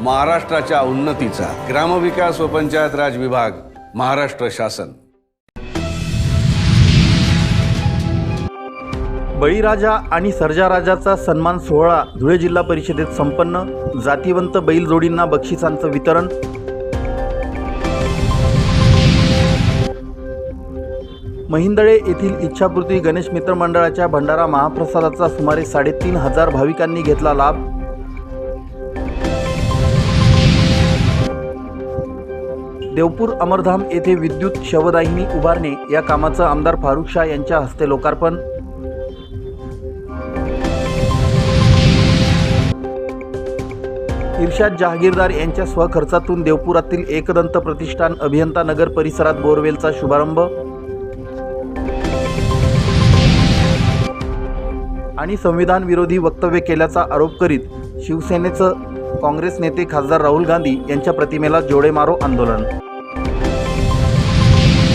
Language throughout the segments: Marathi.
महाराष्ट्राच्या उन्नतीचा ग्रामविकास व पंचायत राज विभाग महाराष्ट्र शासन. बळीराजा आणि सर्जाराजाचा सन्मान सोहळा धुळे जिल्हा परिषदेत संपन्न. जातीवंत बैलजोडींना बक्षिसांचं वितरण. महिंदळे येथील इच्छापूर्ती गणेश मित्र मंडळाच्या भंडारा महाप्रसादाचा सुमारे साडेतीन हजार भाविकांनी घेतला लाभ. देवपूर अमरधाम येथे विद्युत शवदाहिनी उभारणे या कामाचं आमदार फारुख शाह यांच्या हस्ते लोकार्पण. इर्शाद जहागीरदार यांच्या स्वखर्चातून देवपुरातील एकदंत प्रतिष्ठान अभियंता नगर परिसरात बोरवेलचा शुभारंभ. आणि संविधान विरोधी वक्तव्य केल्याचा आरोप करीत शिवसेनेचं काँग्रेस नेते खासदार राहुल गांधी यांच्या प्रतिमेला जोडे मारो आंदोलन.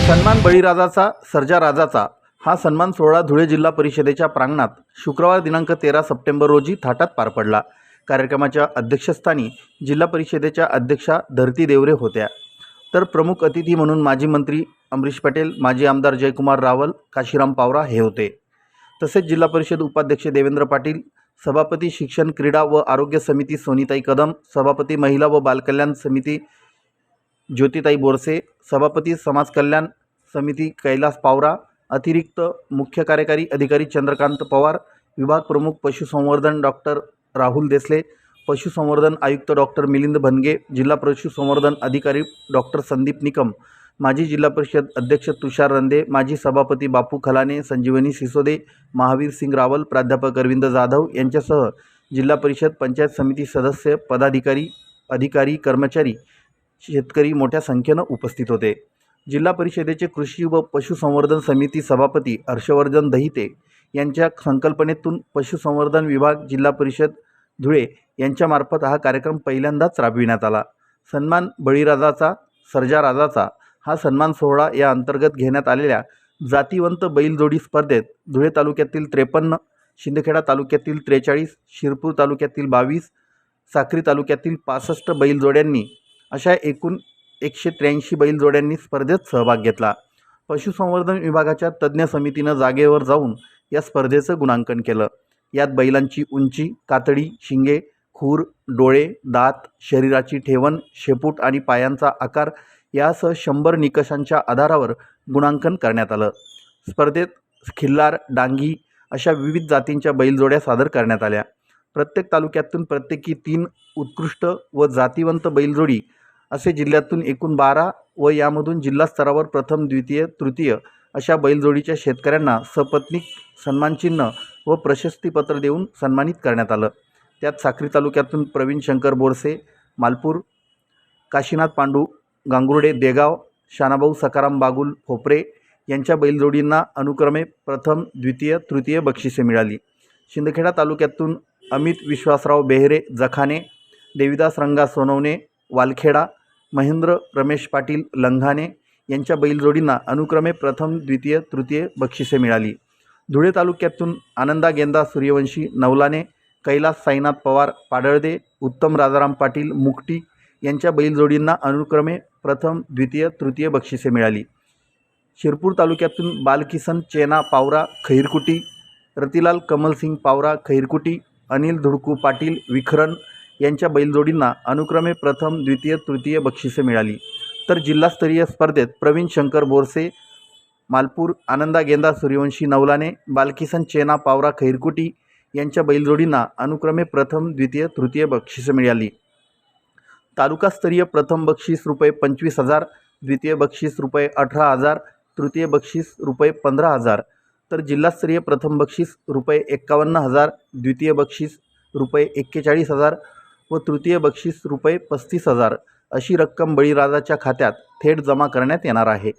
सन्मान बळीराजाचा सर्जा राजाचा हा सन्मान सोहळा धुळे जिल्हा परिषदेच्या प्रांगणात शुक्रवार दिनांक तेरा सप्टेंबर रोजी थाटात पार पडला. कार्यक्रमाच्या अध्यक्षस्थानी जिल्हा परिषदेच्या अध्यक्षा धरती देवरे होत्या. तर प्रमुख अतिथी म्हणून माजी मंत्री अमरीश पटेल माजी आमदार जयकुमार रावल काशीराम पावरा हे होते. तसेच जिल्हा परिषद उपाध्यक्ष देवेंद्र पाटील सभापती शिक्षण क्रीडा व आरोग्य समिती सोनीताई कदम सभापती महिला व बालकल्याण समिती ज्योतिताई बोरसे सभापती समाज कल्याण समिती कैलास पावरा अतिरिक्त मुख्य कार्यकारी अधिकारी चंद्रकांत पवार विभाग प्रमुख पशुसंवर्धन डॉक्टर राहुल देसले पशुसंवर्धन आयुक्त डॉक्टर मिलिंद भनगे जिल्हा पशुसंवर्धन अधिकारी डॉक्टर संदीप निकम माजी जिल्हा परिषद अध्यक्ष तुषार रंदे माजी सभापती बापू खलाने संजीवनी सिसोदे महावीर सिंग रावल प्राध्यापक अरविंद जाधव यांच्यासह जिल्हा परिषद पंचायत समिती सदस्य पदाधिकारी अधिकारी कर्मचारी शेतकरी मोठ्या संख्येनं उपस्थित होते. जिल्हा परिषदेचे कृषी व पशुसंवर्धन समिती सभापती हर्षवर्धन दहिते यांच्या संकल्पनेतून पशुसंवर्धन विभाग जिल्हा परिषद धुळे यांच्यामार्फत हा कार्यक्रम पहिल्यांदाच राबविण्यात आला. सन्मान बळीराजाचा सर्जा राजाचा हा सन्मान सोहळा या अंतर्गत घेण्यात आलेल्या जातीवंत बैलजोडी स्पर्धेत धुळे तालुक्यातील त्रेपन्न शिंदखेडा तालुक्यातील त्रेचाळीस शिरपूर तालुक्यातील बावीस साक्री तालुक्यातील पासष्ट बैलजोड्यांनी अशा एकूण एकशे त्र्याऐंशी बैलजोड्यांनी स्पर्धेत सहभाग घेतला. पशुसंवर्धन विभागाच्या तज्ज्ञ समितीनं जागेवर जाऊन या स्पर्धेचं गुणांकन केलं. यात बैलांची उंची कातडी शिंगे खूर डोळे दात शरीराची ठेवण शेपूट आणि पायांचा आकार यासह शंभर निकषांच्या आधारावर गुणांकन करण्यात आलं. स्पर्धेत खिल्लार डांगी अशा विविध जातींच्या बैलजोड्या सादर करण्यात आल्या. प्रत्येक तालुक्यातून प्रत्येकी तीन उत्कृष्ट व जातीवंत बैलजोडी असे जिल्ह्यातून एकूण बारा व यामधून जिल्हा स्तरावर प्रथम द्वितीय तृतीय अशा बैलजोडीच्या शेतकऱ्यांना सपत्नीक सन्मानचिन्ह व प्रशस्तीपत्र देऊन सन्मानित करण्यात आलं. त्यात साक्री तालुक्यातून प्रवीण शंकर बोरसे मालपूर काशीनाथ पांडू गांगुर्डे देगाव शानाभाऊ सकाराम बागुल फोपरे यांच्या बैलजोडींना अनुक्रमे प्रथम द्वितीय तृतीय बक्षिसे मिळाली. शिंदखेडा तालुक्यातून अमित विश्वासराव बेहरे जखाने देविदास रंगा सोनवणे वालखेडा महेंद्र रमेश पाटील लंघाने यांच्या बैलजोडींना अनुक्रमे प्रथम द्वितीय तृतीय बक्षिसे मिळाली. धुळे तालुक्यातून आनंदा गेंदा सूर्यवंशी नवलाने कैलास साईनाथ पवार पाडळदे उत्तम राजाराम पाटील मुकटी यांच्या बैलजोडींना अनुक्रमे प्रथम द्वितीय तृतीय बक्षिसे मिळाली. शिरपूर तालुक्यातून बालकिसन चेना पावरा खैरकुटी रतिलाल कमलसिंग पावरा खैरकुटी अनिल धुडकू पाटील विखरण यांच्या बैलजोडींना अनुक्रमे प्रथम द्वितीय तृतीय बक्षिसे मिळाली. तर जिल्हास्तरीय स्पर्धेत प्रवीण शंकर बोरसे मालपूर आनंदा गेंदा सूर्यवंशी नवलाने बालकिसन चेना पावरा खैरकुटी यांच्या बैलजोडींना अनुक्रमे प्रथम द्वितीय तृतीय बक्षिसे मिळाली. तालुकास्तरीय प्रथम बक्षीस रुपये पंचवीस हजार द्वितीय बक्षीस रुपये अठरा हजार तृतीय बक्षीस रुपये पंधरा हजार. तर जिल्हास्तरीय प्रथम बक्षीस रुपये एक्कावन्न हजार द्वितीय बक्षीस रुपये एक्केचाळीस हजार व तृतीय बक्षीस रुपये पस्तीस हजार. अशी रक्कम बळीराजाच्या खात्यात थेट जमा करण्यात येणार आहे.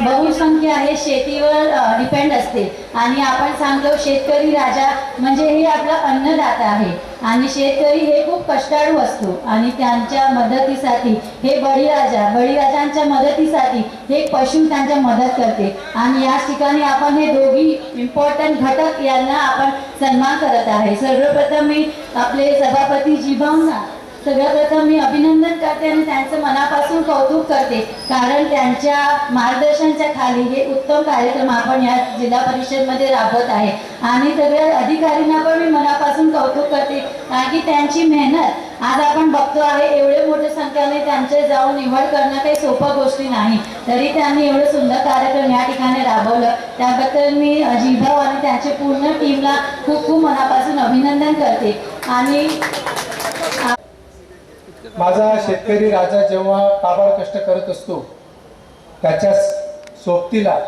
बहुसंख्य आहे शेतीवर डिपेंड असते. आणि आपण सांगतो शेतकरी राजा म्हणजे हे आपला अन्नदाता आहे. आणि शेतकरी हे खूप कष्टाळू असतो. आणि त्यांच्या मदतीसाठी हे बळीराजा बळीराजांच्या मदतीसाठी हे पशु त्यांच्या मदत करते. आणि याच ठिकाणी आपण हे दोघी इम्पॉर्टंट घटक यांना आपण सन्मान करत आहे. सर्वप्रथम मी आपले सभापती जिभावना सगळ्यात प्रथम मी अभिनंदन करते आणि त्यांचं मनापासून कौतुक करते. कारण त्यांच्या मार्गदर्शनच्या खाली हे उत्तम कार्यक्रम आपण या जिल्हा परिषदमध्ये राबवत आहे. आणि सगळ्या अधिकाऱ्यांना पण मी मनापासून कौतुक करते. कारण की त्यांची मेहनत आज आपण बघतो आहे एवढे मोठ्या संख्येने त्यांचे जाऊन निवड करणं काही सोपं गोष्टी नाही. तरी त्यांनी एवढं सुंदर कार्यक्रम या ठिकाणी राबवलं. त्याबद्दल मी जिभाव आणि त्यांच्या पूर्ण टीमला खूप खूप मनापासून अभिनंदन करते. आणि माझा शेतकरी राजा जेव्हा काबाड कष्ट करत असतो त्याच्या सोबतीला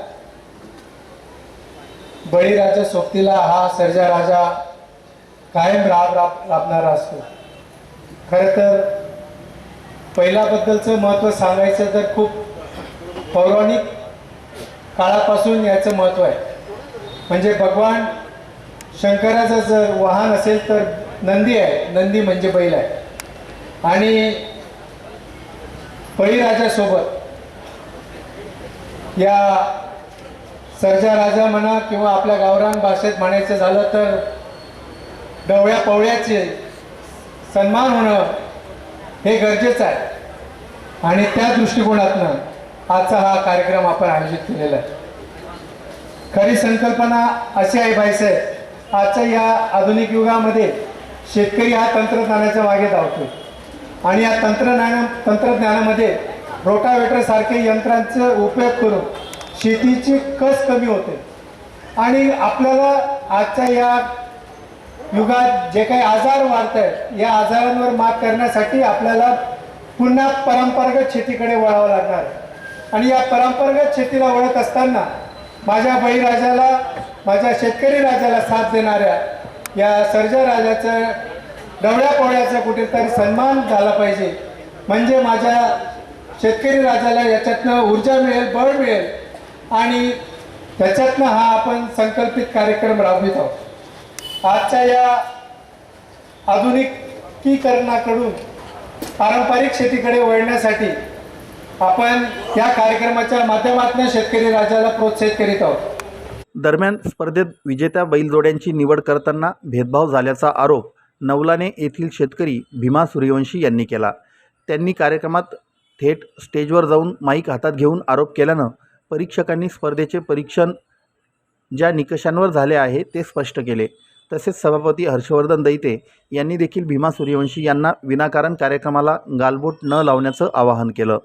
बळीराजा सोबतीला हा सर्जा राजा कायम राब राब राबणारा असतो. खरं तर पहिल्याबद्दलचं महत्त्व सांगायचं तर खूप पौराणिक काळापासून याचं महत्त्व आहे. म्हणजे भगवान शंकराचं जर वाहन असेल तर नंदी आहे. नंदी म्हणजे बैल आहे. आणि बळीराजासोबत या सरजा राजा म्हणा किंवा आपल्या गावरान भाषेत म्हणायचं झालं तर डवळ्या पवळ्याचे सन्मान होणं हे गरजेचं आहे. आणि त्या दृष्टिकोनातनं आजचा हा कार्यक्रम आपण आयोजित केलेला आहे. खरी संकल्पना अशी आहे भाईसाहेब आजच्या या आधुनिक युगामध्ये शेतकरी हा तंत्रज्ञानाच्या मागे धावतो आणि या तंत्रज्ञान तंत्रज्ञानामध्ये रोटावेटर सारखे यंत्रांचा उपयोग करून शेतीची कस कमी होते आणि आपल्याला आजच्या या युगात जे काही आजार वाढत आहेत या आजारांवर मात करण्यासाठी आपल्याला पुन्हा परंपरागत शेतीकडे वळावं लागणार आहे. आणि या परंपरागत शेतीला वळत असताना माझ्या बळीराजाला माझ्या शेतकरी राजाला साथ देणाऱ्या या सर्जा राजाचं डवळ्या पोळ्याचा कुठेतरी सन्मान झाला पाहिजे. म्हणजे माझ्या शेतकरी राजाला याच्यातनं ऊर्जा मिळेल बळ मिळेल. आणि त्याच्यातनं हा आपण संकल्पित कार्यक्रम राबवित आहोत. आजच्या या आधुनिकीकरणाकडून पारंपरिक शेतीकडे वळण्यासाठी आपण या कार्यक्रमाच्या माध्यमातून शेतकरी राजाला प्रोत्साहित करीत आहोत. दरम्यान स्पर्धेत विजेत्या बैलजोड्यांची निवड करताना भेदभाव झाल्याचा आरोप नवलाने येथील शेतकरी भीमा सूर्यवंशी यांनी केला. त्यांनी कार्यक्रमात थेट स्टेजवर जाऊन माईक हातात घेऊन आरोप केल्यानं परीक्षकांनी स्पर्धेचे परीक्षण ज्या निकषांवर झाले आहे ते स्पष्ट केले. तसेच सभापती हर्षवर्धन दैते यांनी देखील भीमा सूर्यवंशी यांना विनाकारण कार्यक्रमाला गालबोट न लावण्याचं आवाहन केलं.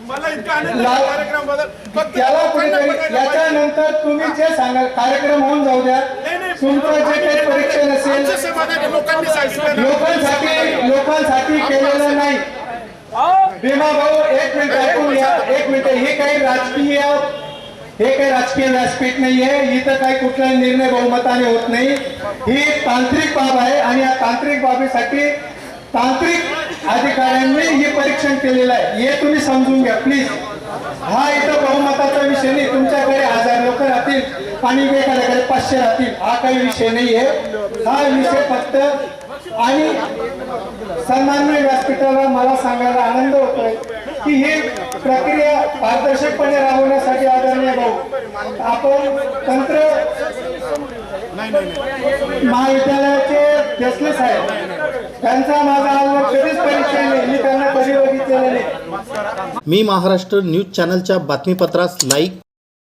मला इतका आनंद झाला कार्यक्रमाबद्दल. फक्त त्याला लोकांना कुठेतरी बघायला याच्यानंतर तुम्ही जे सांगाल कार्यक्रम होऊन जाऊ द्या नाही, नाही. तुमचं जे काही परीक्षण असेल समाधान आहे. लोकांनी सांगितलं ना. लोकांसाठी लोकांसाठी केलेलं नाही भीमा भाऊ एक मिनिट ऐकून घ्या एक मिनिट हे काही राजकीय हे काही राजकीय व्यासपीठ नाहीये इथं काही कुठलाही निर्णय बहुमताने होत नाही ही तांत्रिक बाब आहे आणि या तांत्रिक बाबीसाठी तांत्रिक अधिकाऱ्यांनी हे परीक्षण केलेलं आहे. हे तुम्ही समजून घ्या प्लीज हा इथं बहुमताचा विषय नाही. तुमच्याकडे हजार लोक राहतील आणि एखाद्याकडे पाचशे राहतील. हा काही विषय नाहीये हा विषय फक्त आणि सन्मान्य व्यासपीठाला मला सांगायला आनंद होतोय की ही प्रक्रिया पारदर्शकपणे राबवण्यासाठी आदरणीय भाऊ आपण तंत्र महाविद्यालयाचे देसले साहेब त्यांचा माझा कधीच परिचय नाही. मी त्यांना कधी बघितलेलं नाही. मी महाराष्ट्र न्यूज चॅनलच्या बातमीपत्रास लाईक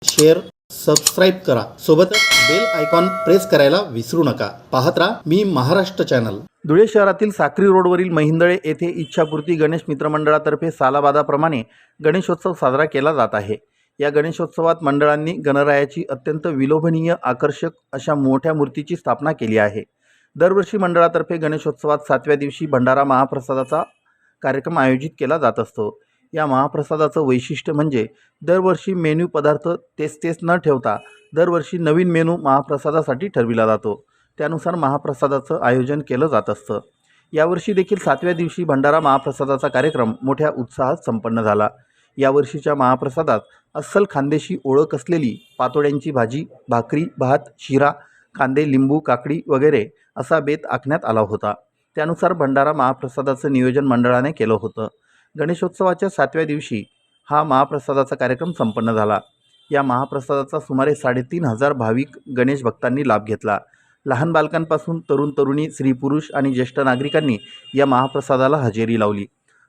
शेअर सबस्क्राईब करा. सोबतच बेल आयकॉन प्रेस करायला विसरू नका. पाहत राहा मी महाराष्ट्र चॅनल. धुळे शहरातील साक्री रोडवरील महिंदळे येथे इच्छापूर्ती गणेश मित्रमंडळातर्फे सालाबादाप्रमाणे गणेशोत्सव साजरा केला जात आहे. या गणेशोत्सवात मंडळांनी गणरायाची अत्यंत विलोभनीय आकर्षक अशा मोठ्या मूर्तीची स्थापना केली आहे. दरवर्षी मंडळातर्फे गणेशोत्सवात सातव्या दिवशी भंडारा महाप्रसादाचा कार्यक्रम आयोजित केला जात असतो. या महाप्रसादाचं वैशिष्ट्य म्हणजे दरवर्षी मेन्यू पदार्थ तेच तेच न ठेवता दरवर्षी नवीन मेनू महाप्रसादासाठी ठरविला जातो. त्यानुसार महाप्रसादाचं आयोजन केलं जात असतं. यावर्षी देखील सातव्या दिवशी भंडारा महाप्रसादाचा कार्यक्रम मोठ्या उत्साहात संपन्न झाला. यावर्षीच्या महाप्रसादात अस्सल खांदेशी ओळख असलेली पातोड्यांची भाजी भाकरी भात शिरा कांदे लिंबू काकडी वगैरे असा बेत आखण्यात आला होता. त्यानुसार भंडारा महाप्रसादाचं नियोजन मंडळाने केलं होतं. गणेशोत्सवाच्या सातव्या दिवशी हा महाप्रसादाचा कार्यक्रम संपन्न झाला. या महाप्रसादाचा सुमारे साडेतीन हजार भाविक गणेश भक्तांनी लाभ घेतला. लहान बालकांपासून तरुण तरुणी स्त्री पुरुष आणि ज्येष्ठ नागरिकांनी या महाप्रसादाला हजेरी लावली.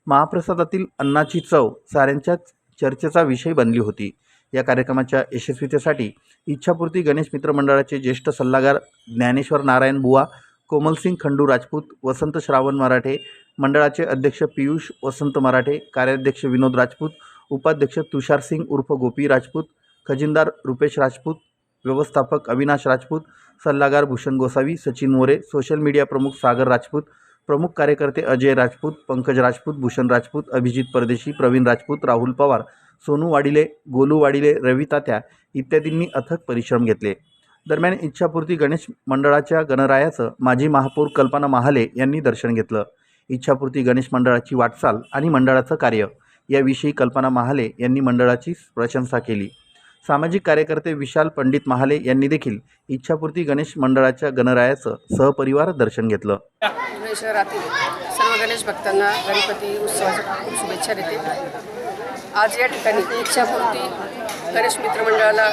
महाप्रसादातील अन्नाची चव साऱ्यांच्याच चर्चेचा विषय बनली होती. या कार्यक्रमाच्या यशस्वीतेसाठी इच्छापूर्ती गणेश मित्र मंडळाचे ज्येष्ठ सल्लागार ज्ञानेश्वर नारायण बुवा कोमलसिंग खंडू राजपूत वसंत श्रावण मराठे मंडळाचे अध्यक्ष पियुष वसंत मराठे कार्याध्यक्ष विनोद राजपूत उपाध्यक्ष तुषार सिंग उर्फ गोपी राजपूत खजिनदार रुपेश राजपूत व्यवस्थापक अविनाश राजपूत सल्लागार भूषण गोसावी सचिन मोरे सोशल मीडिया प्रमुख सागर राजपूत प्रमुख कार्यकर्ते अजय राजपूत पंकज राजपूत भूषण राजपूत अभिजित परदेशी प्रवीण राजपूत राहुल पवार सोनू वाडिले गोलू वाडिले रवी तात्या इत्यादींनी अथक परिश्रम घेतले. दरम्यान इच्छापूर्ती गणेश मंडळाच्या गणरायाचं माजी महापौर कल्पना महाले यांनी दर्शन घेतलं. इच्छापूर्ती गणेश मंडळाची वाटचाल आणि मंडळाचं कार्य याविषयी कल्पना महाले यांनी मंडळाची प्रशंसा केली. सामाजिक कार्यकर्ते विशाल पंडित महाले यांनी देखील इच्छापूर्ती गणेश मंडळाच्या गणरायाचं सहपरिवार दर्शन घेतलं. शहरातील सर्व गणेश भक्तांना गणपती उत्सवाच्या खूप शुभेच्छा देते. आज या ठिकाणी इच्छापूर्ती गणेश मित्र मंडळाला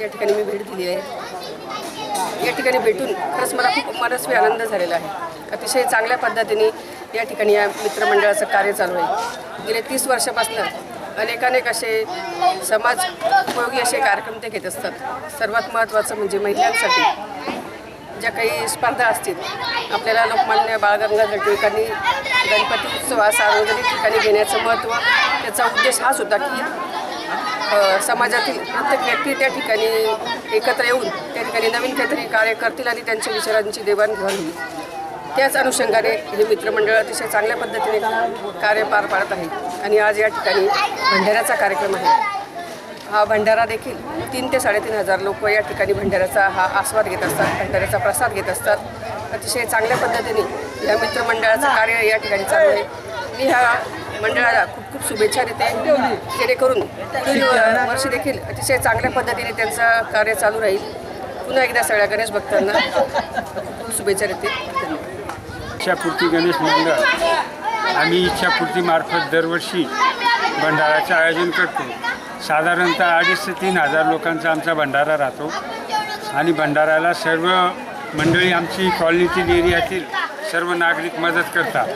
या ठिकाणी मी भेट दिली आहे. या ठिकाणी भेटून खरंच मला खूप मनस्वी आनंद झालेला आहे. अतिशय चांगल्या पद्धतीने या ठिकाणी या मित्रमंडळाचं कार्य चालू आहे. गेले तीस वर्षापासून अनेकानेक असे समाज उपयोगी असे कार्यक्रम ते घेत असतात. सर्वात महत्त्वाचं म्हणजे महिलांसाठी ज्या काही स्पर्धा असतील आपल्याला लोकमान्य बाळ गंगाधर टिळकांनी गणपती उत्सव हा सार्वजनिक ठिकाणी घेण्याचं महत्त्व त्याचा उद्देश हाच होता की समाजातील प्रत्येक व्यक्ती त्या ठिकाणी एकत्र येऊन त्या ठिकाणी नवीन काहीतरी कार्य करतील आणि त्यांच्या विचारांची देवाणघेवाण होईल. त्याच अनुषंगाने हे मित्रमंडळ अतिशय चांगल्या पद्धतीने कार्य पार पाडत आहे. आणि आज या ठिकाणी भंडाऱ्याचा कार्यक्रम आहे. हा भंडारा देखील तीन ते साडेतीन हजार लोक या ठिकाणी भंडाऱ्याचा हा आस्वाद घेत असतात भंडाऱ्याचा प्रसाद घेत असतात. अतिशय चांगल्या पद्धतीने या मित्रमंडळाचं कार्य या ठिकाणी चालू आहे. मी ह्या मंडळाला खूप खूप शुभेच्छा देते. जेणेकरून पुढील वर्षी देखील अतिशय चांगल्या पद्धतीने त्यांचं कार्य चालू राहील. पुन्हा एकदा सगळ्या गणेश भक्तांना खूप खूप शुभेच्छा देते. इच्छापूर्ती गणेश मंडळ. आम्ही इच्छापूर्तीमार्फत दरवर्षी भंडाराचं आयोजन करतो. साधारणतः अडीच ते तीन हजार लोकांचा आमचा भंडारा राहतो. आणि भंडाराला सर्व मंडळी आमची कॉलनीतील एरियातील सर्व नागरिक मदत करतात.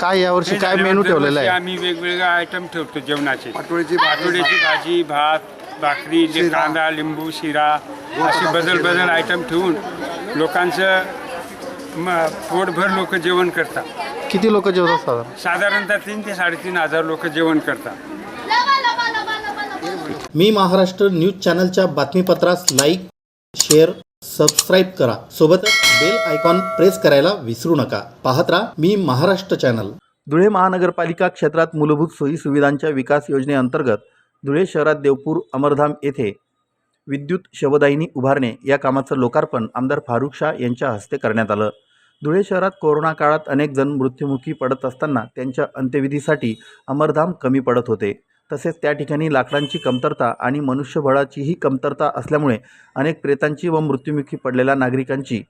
काय यावर्षी काय मेनू ठेवलेला आहे? आम्ही वेगवेगळे आयटम ठेवतो जेवणाचे. पाटोळीची भाजी भात. भाकरी जे कांदा लिंबू शिरा असे बदल बदल आयटम ठेवून लोकांचं म पोटभर लोक जेवण करतात. किती लोक जेवतात साधारण? साधारणतः तीन ते साडेतीन हजार लोक जेवण करतात. मी महाराष्ट्र न्यूज चॅनलच्या बातमीपत्रास लाईक शेअर सबस्क्राईब करा. सोबतच बेल आयकॉन प्रेस करायला विसरू नका. पाहत राहा मी महाराष्ट्र चॅनल धुळे महानगरपालिका क्षेत्रात मूलभूत सोयी सुविधांच्या विकास योजनेअंतर्गत धुळे शहरात देवपूर अमरधाम येथे विद्युत शवदाहिनी उभारणे या कामाचं लोकार्पण आमदार फारुख शाह यांच्या हस्ते करण्यात आलं. धुळे शहरात कोरोना काळात अनेक जण मृत्युमुखी पडत असताना त्यांच्या अंत्यविधीसाठी अमरधाम कमी पडत होते. तसेच त्या ठिकाणी लाकडांची कमतरता आणि मनुष्यबळाचीही कमतरता असल्यामुळे अनेक प्रेतांची व मृत्युमुखी पडलेल्या नागरिकांची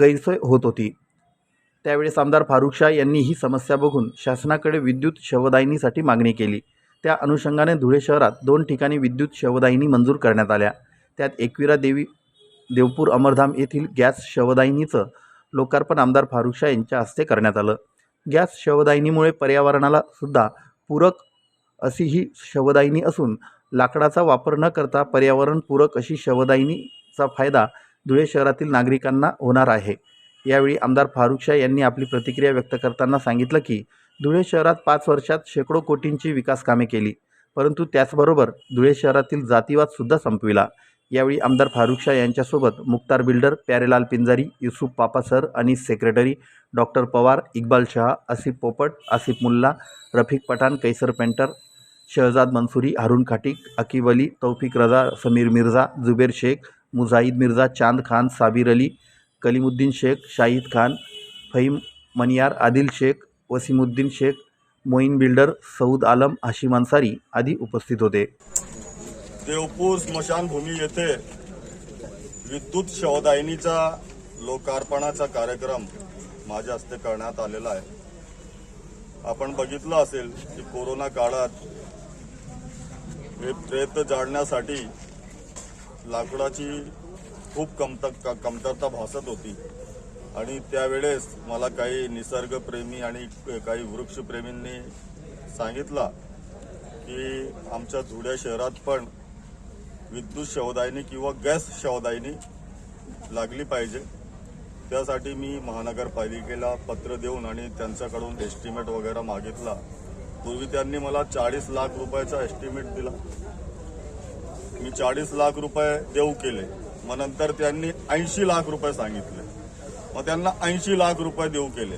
गैरसोय होत होती. त्यावेळेस आमदार फारुख शाह यांनी ही समस्या बघून शासनाकडे विद्युत शवदायनीसाठी मागणी केली. त्या अनुषंगाने धुळे शहरात दोन ठिकाणी विद्युत शवदायिनी मंजूर करण्यात आल्या. त्यात एकविरा देवी देवपूर अमरधाम येथील गॅस शवदायिनीचं लोकार्पण आमदार फारुख शाह यांच्या हस्ते करण्यात आलं. गॅस शवदायिनीमुळे पर्यावरणाला सुद्धा पूरक अशी ही शवदायिनी असून लाकडाचा वापर न करता पर्यावरणपूरक अशी शवदायिनीचा फायदा धुळे शहरातील नागरिकांना होणार आहे. यावेळी आमदार फारुख शाह यांनी आपली प्रतिक्रिया व्यक्त करताना सांगितलं की धुळे शहरात पाच वर्षात शेकडो कोटींची विकास कामे केली परंतु त्याचबरोबर धुळे शहरातील जातीवादसुद्धा संपविला. यावेळी आमदार फारुख शाह यांच्यासोबत मुक्तार बिल्डर प्यारेलाल पिंजारी युसुफ पापा सर आणि secretary doctor Pawar Iqbal Shaha Asif Popat Asif Mulla Rafiq Pathan Kaiser painter Shahzad Mansuri Haroon Khatik Aqib Ali Taufiq Raza Sameer Mirza Zuber Shaikh Mujahid Mirza Chand Khan Sabir Ali Kalimuddin Shaikh Shahid Khan Faheem Maniyar Adil Shaikh Wasimuddin Shaikh Moin builder Saud Alam Hashim Ansari आदी उपस्थित होते. देवपूर स्मशानभूमी येथे विद्युत शवदायनीचा लोकार्पणाचा कार्यक्रम माझ्या हस्ते करण्यात आलेला आहे. आपण बघितलं असेल की कोरोना काळात हे प्रेत जाळण्यासाठी लाकडाची खूप कमत कमतरता भासत होती. आणि त्यावेळेस मला काही निसर्गप्रेमी आणि काही वृक्षप्रेमींनी सांगितला की आमच्या धुळ्या शहरात पण विद्युत शवदायनी किंवा गॅस शवदायनी लागली पाहिजे. त्यासाठी मी महानगरपालिकेला पत्र देऊन आणि त्यांच्याकडून एस्टिमेट वगैरे मागितला. पूर्वी त्यांनी मला चाळीस लाख रुपयाचा एस्टिमेट दिला. मी चाळीस लाख रुपये देऊ केले. मग नंतर त्यांनी ऐंशी लाख रुपये सांगितले. मग त्यांना ऐंशी लाख रुपये देऊ केले.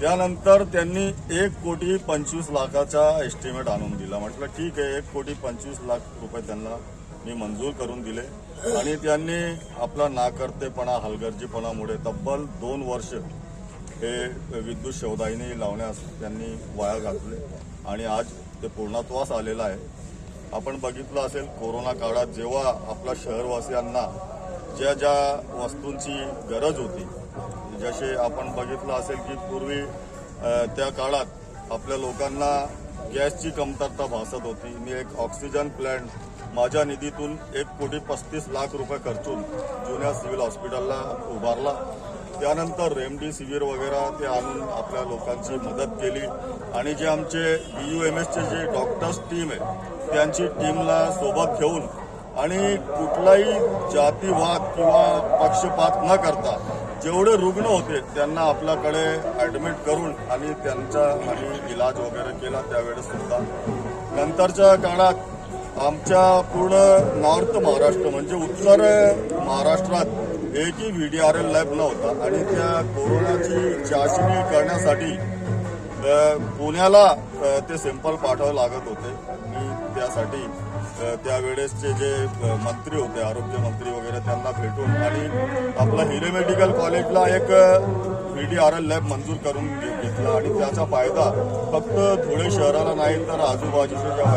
त्यानंतर त्यांनी एक कोटी पंचवीस लाखाचा एस्टिमेट आणून दिला. म्हटलं ठीक आहे एक कोटी पंचवीस लाख रुपये त्यांना मी मंजूर करून दिले. आणि त्यांनी आपला नाकर्तेपणा हलगर्जीपणामुळे तब्बल दोन वर्ष हे विद्युत शोधाईने लावण्यास त्यांनी वाया घातले. आणि आज ते पूर्णत्वास आलेलं आहे. आपण बघितलं असेल कोरोना काळात जेव्हा आपल्या शहरवासियांना ज्या ज्या वस्तूंची गरज होती जसे आपण बघितलं असेल की पूर्वी त्या काळात आपल्या लोकांना गॅसची कमतरता भासत होती. मी एक ऑक्सिजन प्लॅन्ट माझ्या निधीतून एक कोटी पस्तीस लाख रुपये खर्चून जुन्या सिव्हिल हॉस्पिटलला उभारला. त्यानंतर रेमडेसिवीर वगैरे ते आणून आपल्या लोकांची मदत केली. आणि जे आमचे बी यू एम एसचे जे डॉक्टर्स टीम आहे त्यांची टीमला सोबत घेऊन आणि कुठलाही जातीवाद किंवा पक्षपात न करता जेवढे रुग्ण होते त्यांना आपल्याकडे ॲडमिट करून आणि त्यांचा आम्ही इलाज वगैरे केला त्यावेळेस सुद्धा. नंतरच्या काळात आमच्या पूर्ण नॉर्थ महाराष्ट्र म्हणजे उत्तर महाराष्ट्रात एकही V D R L lab नव्हता. आणि त्या कोरोनाची चाचणी करण्यासाठी पुण्याला ते सॅम्पल पाठवावे लागत होते. मी त्यासाठी त्यावेळेसचे जे मंत्री होते आरोग्य मंत्री वगैरे त्यांना भेटून आणि आपलं हिरे मेडिकल कॉलेजला एक V D R L lab मंजूर करून घेतला. आणि त्याचा फायदा फक्त धुळे शहराला नाही तर आजूबाजूच्या ज्या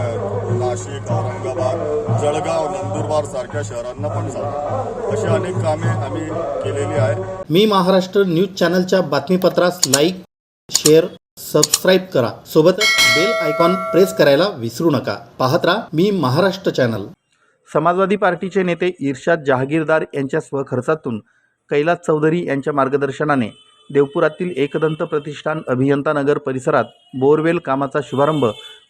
नाशिक औरंगाबाद जळगाव नंदुरबार सारख्या शहरांना पण झालं अशी अनेक कामे आम्ही केलेली आहे मी महाराष्ट्र न्यूज चॅनलच्या बातमीपत्रास लाईक शेअर सबस्क्राईब करा. सोबतच बेल आयकॉन प्रेस करायला विसरू नका. पाहत राहा मी महाराष्ट्र चॅनल. समाजवादी पार्टीचे नेते इर्शाद जहागीरदार यांच्या स्वखर्चातून कैलास चौधरी यांच्या मार्गदर्शनाने देवपुरातील एकदंत प्रतिष्ठान अभियंता नगर परिसरात बोरवेल कामाचा शुभारंभ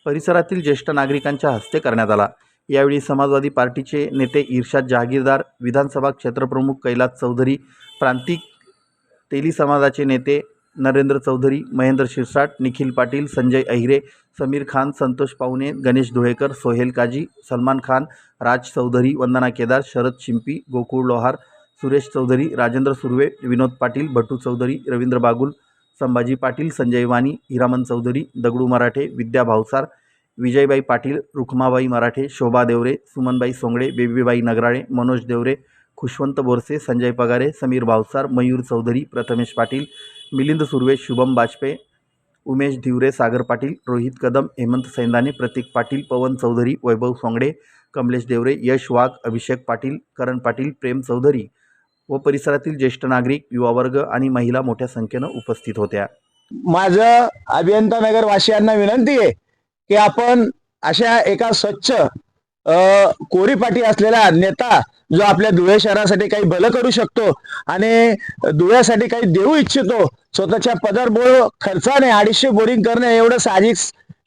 परिसरातील ज्येष्ठ नागरिकांच्या हस्ते करण्यात आला. यावेळी समाजवादी पार्टीचे नेते इर्शाद जहागीरदार विधानसभा क्षेत्रप्रमुख कैलास चौधरी प्रांतिक तेली समाजाचे नेते नरेंद्र चौधरी महेंद्र शिरसाट निखिल पाटील संजय अहिरे समीर खान संतोष पाहुणे गणेश धुळेकर सोहेल काजी सलमान खान राज चौधरी वंदना केदार शरद शिंपी गोकुळ लोहार सुरेश चौधरी राजेंद्र सुर्वे विनोद पाटील भटू चौधरी रवींद्र बागुल संभाजी पाटील संजय वाणी हिरामन चौधरी दगडू मराठे विद्या भावसार विजयबाई पाटील रुखमाबाई मराठे शोभा देवरे सुमनबाई सोंगडे बेबीबाई नगराळे मनोज देवरे खुशवंत बोरसे संजय पगारे समीर भावसार मयूर चौधरी प्रथमेश पाटील मिलिंद सुर्वे शुभम बाजपेयी उमेश धिवरे सागर पाटील रोहित कदम हेमंत सैंदाने प्रतीक पाटील पवन चौधरी वैभव सोंगडे कमलेश देवरे यश वाघ अभिषेक पाटील करण पाटील प्रेम चौधरी व परिसरातील ज्येष्ठ नागरिक युवावर्ग आणि महिला मोठ्या संख्येनं उपस्थित होत्या. माझं अभियंता नगर वासियांना विनंती आहे की आपण अशा एका स्वच्छ कोरीपाठी कोरीपाटी असलेला नेता जो आपल्या धुळे शहरासाठी काही भलं करू शकतो आणि धुळ्यासाठी काही देऊ इच्छितो स्वतःच्या पदरबोळ खर्चाने अडीचशे बोरिंग करणे एवढं साहजिक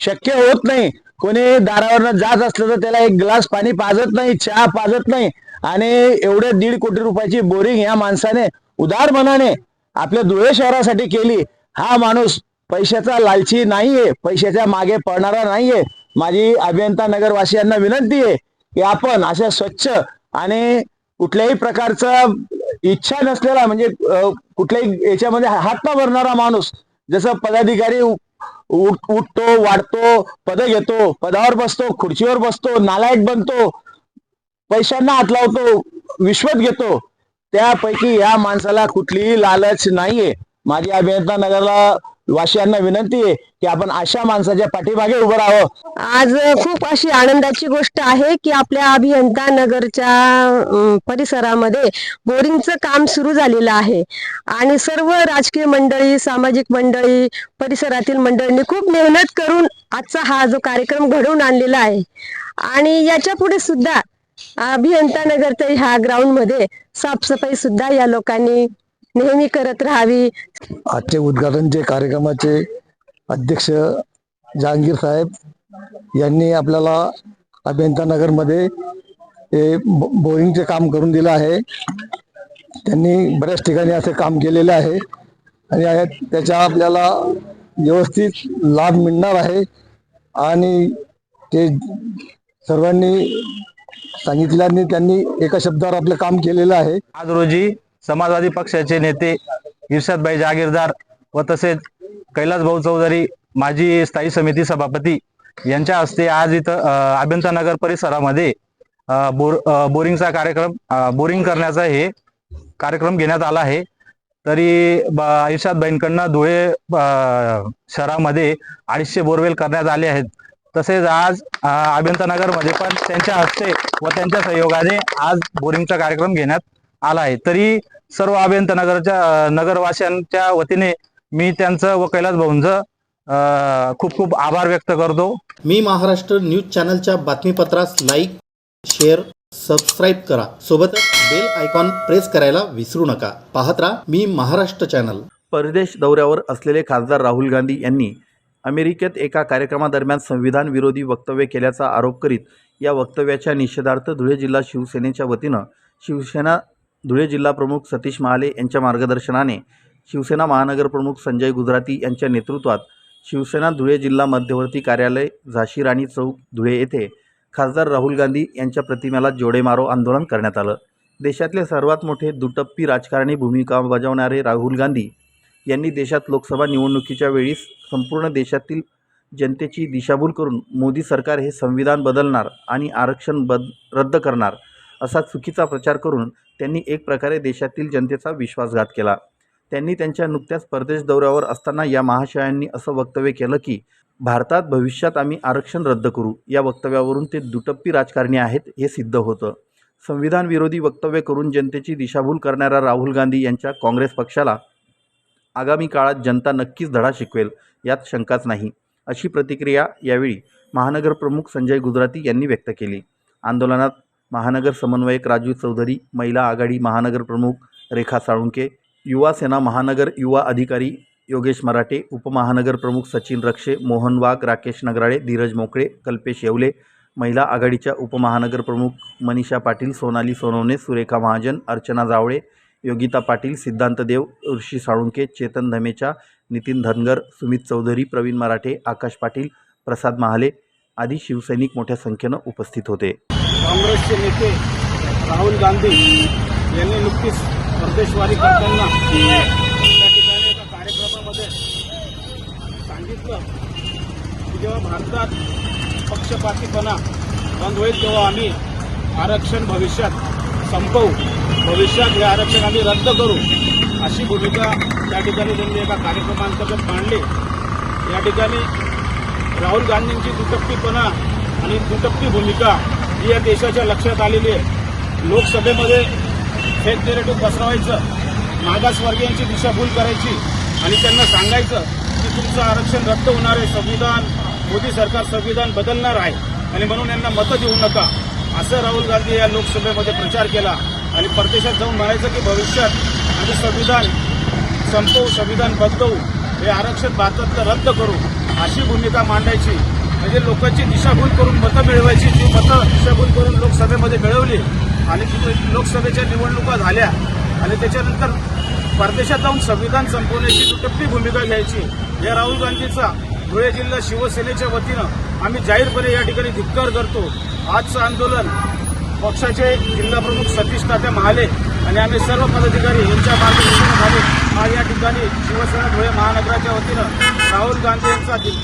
शक्य होत नाही. कोणी दारावरनं जात असलं तर त्याला एक ग्लास पाणी पाजत नाही चहा पाजत नाही आणि एवढे दीड कोटी रुपयाची बोरिंग या माणसाने उदार मनाने आपल्या धुळे शहरासाठी केली. हा माणूस पैशाचा लालची नाहीये पैशाच्या मागे पडणारा नाहीये. माझी अभियंता नगरवासियांना विनंती आहे की आपण अशा स्वच्छ आणि कुठल्याही प्रकारचा इच्छा नसलेला म्हणजे कुठल्याही याच्यामध्ये हात न भरणारा माणूस जसं पदाधिकारी उठतो वाढतो पद घेतो पदावर बसतो खुर्चीवर बसतो नालायक बनतो पैशांना हात लावतो विश्वत घेतो त्यापैकी या माणसाला कुठलीही लालच नाहीये. माझी अभियंता नगरला वासियांना विनंती आहे की आपण अशा माणसाच्या पाठीमागे उभं राहावं. आज खूप अशी आनंदाची गोष्ट आहे की आपल्या अभियंता नगरच्या अं, परिसरामध्ये बोरिंगचं काम सुरू झालेलं आहे. आणि सर्व राजकीय मंडळी सामाजिक मंडळी परिसरातील मंडळींनी खूप मेहनत करून आजचा हा जो कार्यक्रम घडवून आणलेला आहे. आणि याच्यापुढे सुद्धा अभियंता नगरच्या ह्या ग्राउंडमध्ये साफसफाई सुद्धा या लोकांनी नेहमी करत राहावी. आजचे उद्घाटनचे कार्यक्रमाचे अध्यक्ष जहांगीर साहेब यांनी आपल्याला अभियंता नगरमध्ये हे बोरिंगचे काम करून दिलं आहे. त्यांनी बऱ्याच ठिकाणी असं काम केलेलं आहे. आणि या- त्याचा आपल्याला व्यवस्थित लाभ मिळणार आहे. आणि ते सर्वांनी सांगितल्याने त्यांनी एका शब्दावर आपलं काम केलेलं आहे. आज रोजी समाजवादी पक्षाचे नेते इर्षदभाई जहागीरदार व तसेच कैलास भाऊ चौधरी माजी स्थायी समिती सभापती यांच्या हस्ते आज इथं अ, नगर परिसरामध्ये बोर बोरिंगचा कार्यक्रम बोरिंग करण्याचा हे कार्यक्रम घेण्यात आला आहे. तरी इर्षादभाईंकडनं धुळे शहरामध्ये अडीचशे बोरवेल करण्यात आले आहेत. तसेच आज अ, नगरमध्ये पण त्यांच्या हस्ते व त्यांच्या सहयोगाने आज बोरिंगचा कार्यक्रम घेण्यात आला आहे. तरी सर्व अभ्यंतर नगरच्या अ, नगरवासियांच्या वतीने मी त्यांचं व कैलास भाऊंचं खूप खूप आभार व्यक्त करतो. मी महाराष्ट्र न्यूज चॅनलच्या बातमीपत्रास लाईक शेअर सबस्क्राईब करा. सोबतच बेल आयकॉन प्रेस करायला विसरू नका. पाहत राहा मी महाराष्ट्र चॅनल. परदेश दौऱ्यावर असलेले खासदार राहुल गांधी यांनी अमेरिकेत एका कार्यक्रमादरम्यान संविधान विरोधी वक्तव्य केल्याचा आरोप करीत या वक्तव्याच्या निषेधार्थ धुळे जिल्हा शिवसेनेच्या वतीनं शिवसेना धुळे जिल्हा प्रमुख सतीश महाले यांच्या मार्गदर्शनाने शिवसेना महानगर प्रमुख संजय गुजराती यांच्या नेतृत्वात शिवसेना धुळे जिल्हा मध्यवर्ती कार्यालय झाशी राणी चौक धुळे येथे खासदार राहुल गांधी यांच्या प्रतिमेला जोडे मारो आंदोलन करण्यात आलं. देशातले सर्वात मोठे दुटप्पी राजकारणी भूमिका बजावणारे राहुल गांधी यांनी देशात लोकसभा निवडणुकीच्या वेळी संपूर्ण देशातील जनतेची दिशाभूल करून मोदी सरकार हे संविधान बदलणार आणि आरक्षण बद रद्द करणार असा चुकीचा प्रचार करून त्यांनी एक प्रकारे देशातील जनतेचा विश्वासघात केला. त्यांनी त्यांच्या नुकत्याच परदेश दौऱ्यावर असताना या महाशयांनी असं वक्तव्य केलं की भारतात भविष्यात आम्ही आरक्षण रद्द करू. या वक्तव्यावरून ते दुटप्पी राजकारणी आहेत हे सिद्ध होतं. संविधान विरोधी वक्तव्य करून जनतेची दिशाभूल करणाऱ्या राहुल गांधी यांच्या काँग्रेस पक्षाला आगामी काळात जनता नक्कीच धडा शिकवेल यात शंकाच नाही. अशी प्रतिक्रिया यावेळी महानगर प्रमुख संजय गुजराती यांनी व्यक्त केली. आंदोलनात महानगर समन्वयक राजू चौधरी महिला आघाडी महानगर प्रमुख रेखा साळुंके युवा सेना महानगर युवा अधिकारी योगेश मराठे उपमहानगर प्रमुख सचिन रक्षे मोहन वाघ राकेश नगराळे धीरज मोकळे कल्पेश येवले महिला आघाडीच्या उपमहानगर प्रमुख मनीषा पाटील सोनाली सोनवणे सुरेखा महाजन अर्चना जावळे योगिता पाटील सिद्धांत देव ऋषी साळुंके चेतन धमेचा नितीन धनगर सुमित चौधरी प्रवीण मराठे आकाश पाटील प्रसाद महाले आदी शिवसैनिक मोठ्या संख्येनं उपस्थित होते. काँग्रेसचे नेते राहुल गांधी यांनी नुकतीच परदेशवारी करताना त्या ठिकाणी एका कार्यक्रमामध्ये सांगितलं की जेव्हा भारतात पक्षपातीपणा बंद होईल तेव्हा आम्ही आरक्षण भविष्यात संपवू. भविष्यात हे आरक्षण आम्ही रद्द करू. अशी भूमिका त्या ठिकाणी त्यांनी एका कार्यक्रमांतर्गत मांडली. या ठिकाणी राहुल गांधींची दुटप्पीपणा आणि दुटप्पी भूमिका ही या देशाच्या लक्षात आलेली आहे. लोकसभेमध्ये फेक नेरेटिव्ह पसरवायचं मागासवर्गीयांची दिशाभूल करायची आणि त्यांना सांगायचं की तुमचं आरक्षण रद्द होणार आहे संविधान मोदी सरकार संविधान बदलणार आहे आणि म्हणून यांना मतं देऊ नका. असं राहुल गांधी या लोकसभेमध्ये प्रचार केला आणि परदेशात जाऊन म्हणायचं की भविष्यात आम्ही संविधान संपवू संविधान बदलवू हे आरक्षण भारतातलं रद्द करू अशी भूमिका मांडायची. म्हणजे लोकांची दिशाभूल करून मतं मिळवायची जी मतं दिशाभूल करून लोकसभेमध्ये मिळवली आणि लोकसभेच्या निवडणुका झाल्या आणि त्याच्यानंतर परदेशात जाऊन संविधान संपवण्याची दुटप्पी भूमिका घ्यायची या राहुल गांधीचा धुळे जिल्हा शिवसेनेच्या वतीनं आम्ही जाहीरपणे या ठिकाणी धिक्कार करतो. आजचं आंदोलन पक्षाचे जिल्हाप्रमुख सतीश तात्या महाले आणि आम्ही सर्व पदाधिकारी यांच्या मार्गदर्शनाखाली आज या ठिकाणी शिवसेना धुळे महानगराच्या वतीनं राहुल गांधी यांचा